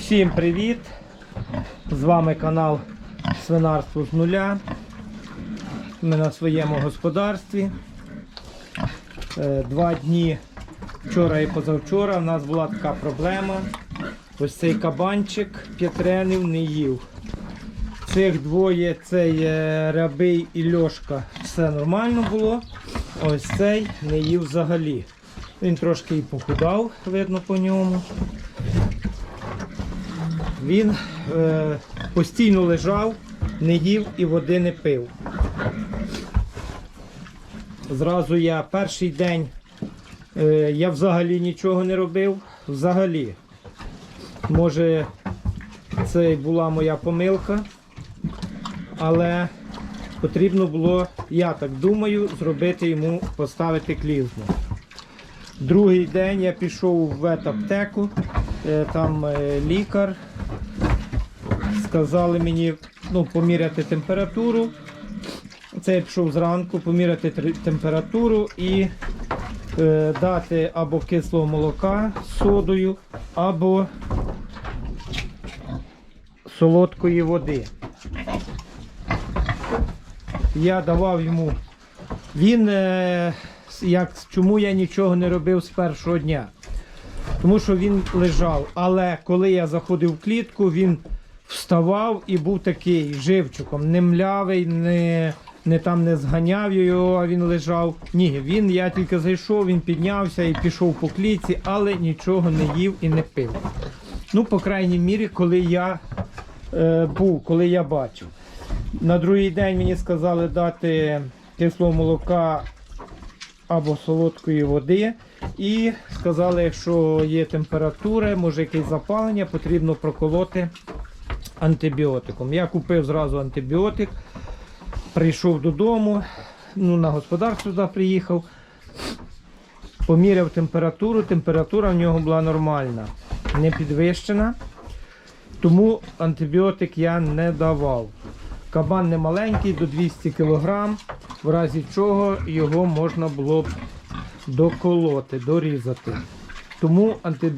Всім привіт! З вами канал Свинарство з нуля. Ми на своєму господарстві. Е, Два дні вчора і позавчора в нас була така проблема. Ось цей кабанчик п'ятренив не їв. Цих двоє, цей е, рябий і льошка, все нормально було. Ось цей не їв взагалі. Він трошки і похудав, видно по ньому. Він е, постійно лежав, не їв і води не пив. Зразу я перший день е, я взагалі нічого не робив. Взагалі. Може, це була моя помилка, але потрібно було, я так думаю, зробити йому поставити клізму. Другий день я пішов в ветаптеку, е, там е, лікар. Сказали мені ну, поміряти температуру. Це я пішов зранку, поміряти температуру і е, дати або кислого молока з содою, або солодкої води. Я давав йому. Він, е, як, чому я нічого не робив з першого дня? Тому що він лежав. Але коли я заходив в клітку, він вставав і був такий живчиком, не млявий, не, не там не зганяв його, а він лежав. Ні, він, я тільки зайшов, він піднявся і пішов по клітці, але нічого не їв і не пив. Ну, по крайній мірі, коли я е, був, коли я бачив. На другий день мені сказали дати кислого молока або солодкої води. І сказали, якщо є температура, може якесь запалення, потрібно проколоти антибіотиком. Я купив зразу антибіотик, прийшов додому, ну, на господарство туди приїхав, поміряв температуру, температура в нього була нормальна, не підвищена. Тому антибіотик я не давав. Кабан не маленький, до 200 кг, в разі чого його можна було б доколоти, дорізати. Тому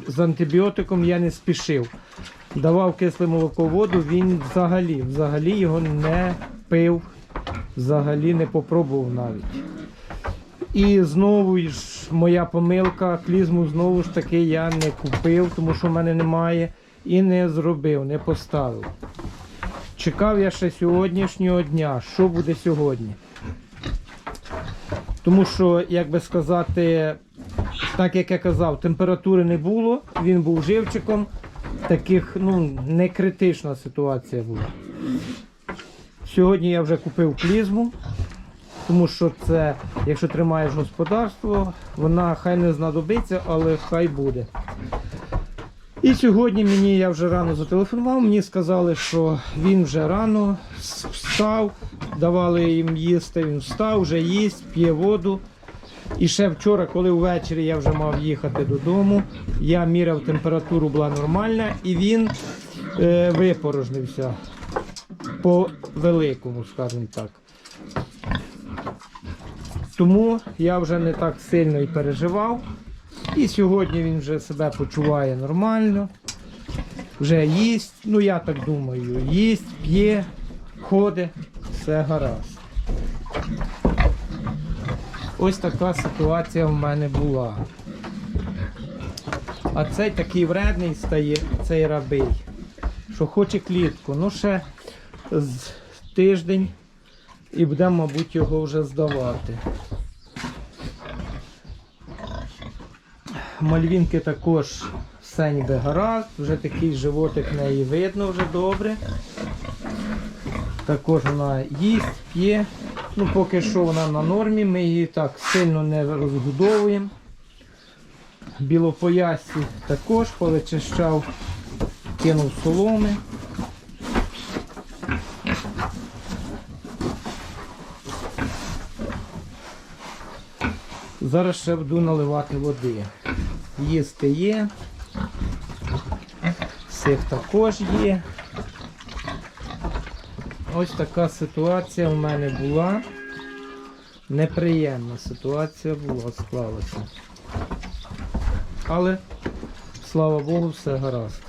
з антибіотиком я не спішив. Давав кисле молоко воду, він взагалі, взагалі його не пив, взагалі не попробував навіть. І знову ж моя помилка, клізму знову ж таки я не купив, тому що в мене немає, і не зробив, не поставив. Чекав я ще сьогоднішнього дня. Що буде сьогодні? Тому що, як би сказати, так як я казав, температури не було, він був живчиком. Таких, ну, не критична ситуація була. Сьогодні я вже купив клізму, тому що це, якщо тримаєш господарство, вона хай не знадобиться, але хай буде. І сьогодні мені я вже рано зателефонував, мені сказали, що він вже рано встав, давали їм їсти, він встав, вже їсть, п'є воду. І ще вчора, коли ввечері я вже мав їхати додому, я міряв температуру, була нормальна, і він е, випорожнився по великому, скажімо так. Тому я вже не так сильно і переживав. І сьогодні він вже себе почуває нормально. Вже їсть, ну я так думаю, їсть, п'є, ходить, все гаразд. Ось така ситуація в мене була. А цей такий вредний стає, цей рабий, що хоче клітку. Ну ще з тиждень і будемо, мабуть, його вже здавати. Мальвінки також все ніби гаразд, вже такий животик в неї видно вже добре. Також вона їсть, п'є. Ну, поки що вона на нормі, ми її так сильно не розгодовуємо. Білопоясці також повичищав, кинув соломи. Зараз ще буду наливати води. Їсти є. Сих також є. Ось така ситуація в мене була. Неприємна ситуація була, склалася. Але, слава Богу, все гаразд.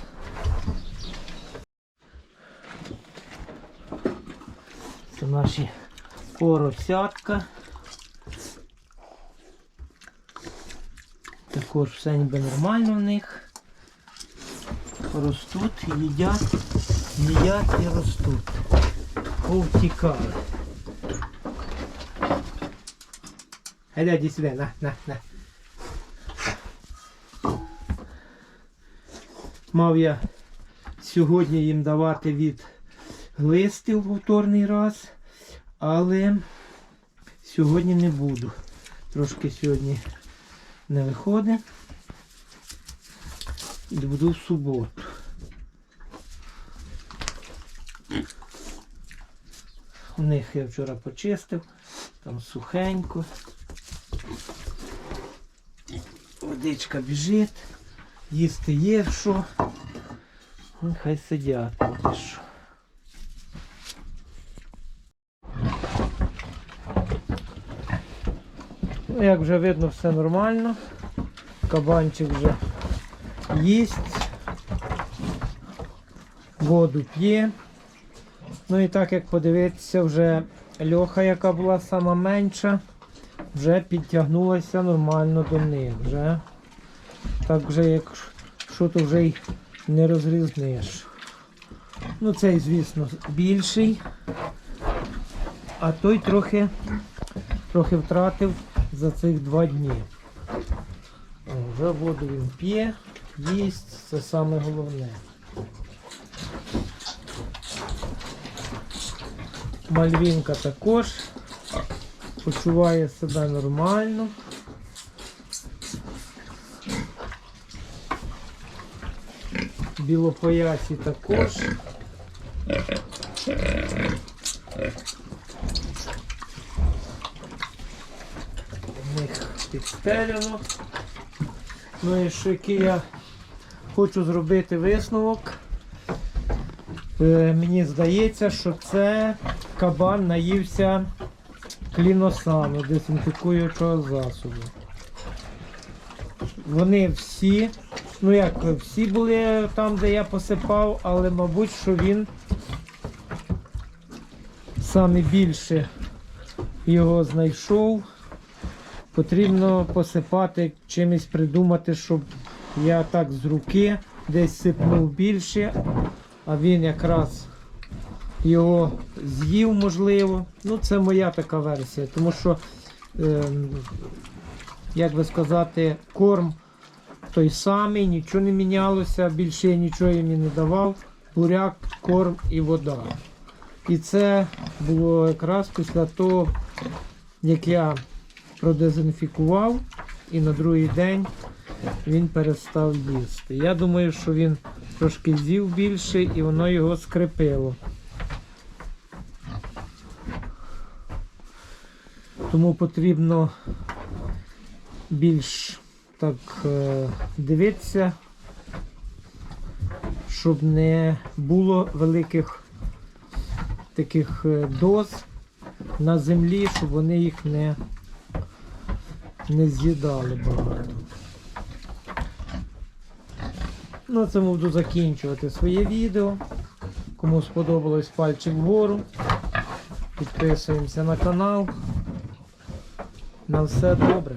Це наші поросятка. Також все ніби нормально в них. Ростуть, їдять, їдять і ростуть. Повтікали. Іди сюди, на, на, на. Мав я сьогодні їм давати від глистів повторний раз, але сьогодні не буду. Трошки сьогодні не виходить. Буду в суботу. У них я вчора почистив, там сухенько. Водичка біжить, їсти є що. Ну, Хай сидять, що. Ну, як вже видно, все нормально. Кабанчик вже їсть, воду п'є. Ну і так як подивитися, вже льоха, яка була сама менша, вже підтягнулася нормально до них. Вже, так вже як що то вже й не розрізниш. Ну цей, звісно, більший, а той трохи, трохи втратив за цих два дні. Вже воду він п'є, їсть, це саме головне. Мальвінка також почуває себе нормально. Білопоясі також. В них підстелено. Ну і що який я хочу зробити висновок. Е, мені здається, що це кабан наївся кліносану, дезінфікуючого засобу. Вони всі, ну як всі були там, де я посипав, але мабуть, що він саме більше його знайшов. Потрібно посипати, чимось придумати, щоб я так з руки десь сипнув більше, а він якраз його з'їв, можливо. Ну, це моя така версія, тому що, ем, як би сказати, корм той самий, нічого не мінялося, більше я нічого їм не давав. Буряк, корм і вода. І це було якраз після того, як я продезінфікував, і на другий день він перестав їсти. Я думаю, що він трошки з'їв більше і воно його скрипило. Тому потрібно більш так е, дивитися, щоб не було великих таких е, доз на землі, щоб вони їх не, не з'їдали багато. На цьому буду закінчувати своє відео. Кому сподобалось пальчик вгору. Підписуємося на канал. На все добре.